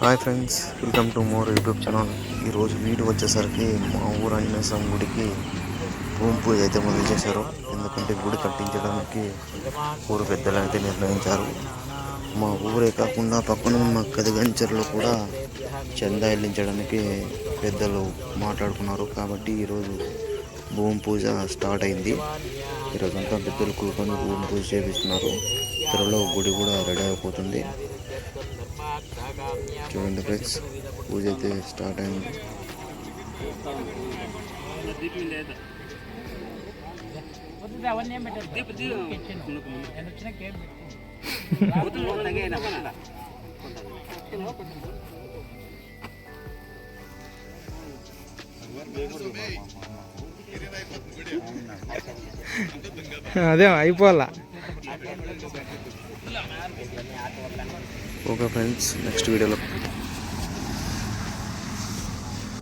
Hi friends welcome to more YouTube channel ఈరోజు video వచ్చేసరికి మా ఊరు ఆంజనేయ స్వామి గుడికి భూమి పూజ అయితే మొదలు చేశారు ఎందుకంటే గుడి కట్టించడానికి ఊరు పెద్దలు అయితే నిర్ణయించారు. మా ఊరే కాకుండా పక్కన ఉన్న కదిగంచర్లో కూడా చందా ఇల్లించడానికి పెద్దలు మాట్లాడుకున్నారు. కాబట్టి ఈరోజు భూమి పూజ స్టార్ట్ అయింది. ఈరోజంతా పెద్దలు కూర్చొని భూమి పూజ చేపిస్తున్నారు. త్వరలో గుడి కూడా రెడీ అయిపోతుంది. చూడండి ఫ్రెండ్స్ పూజ అయితే స్టార్ట్ అయింది. అదే అయిపోవాలా? ఓకే ఫ్రెండ్స్ నెక్స్ట్ వీడియోలో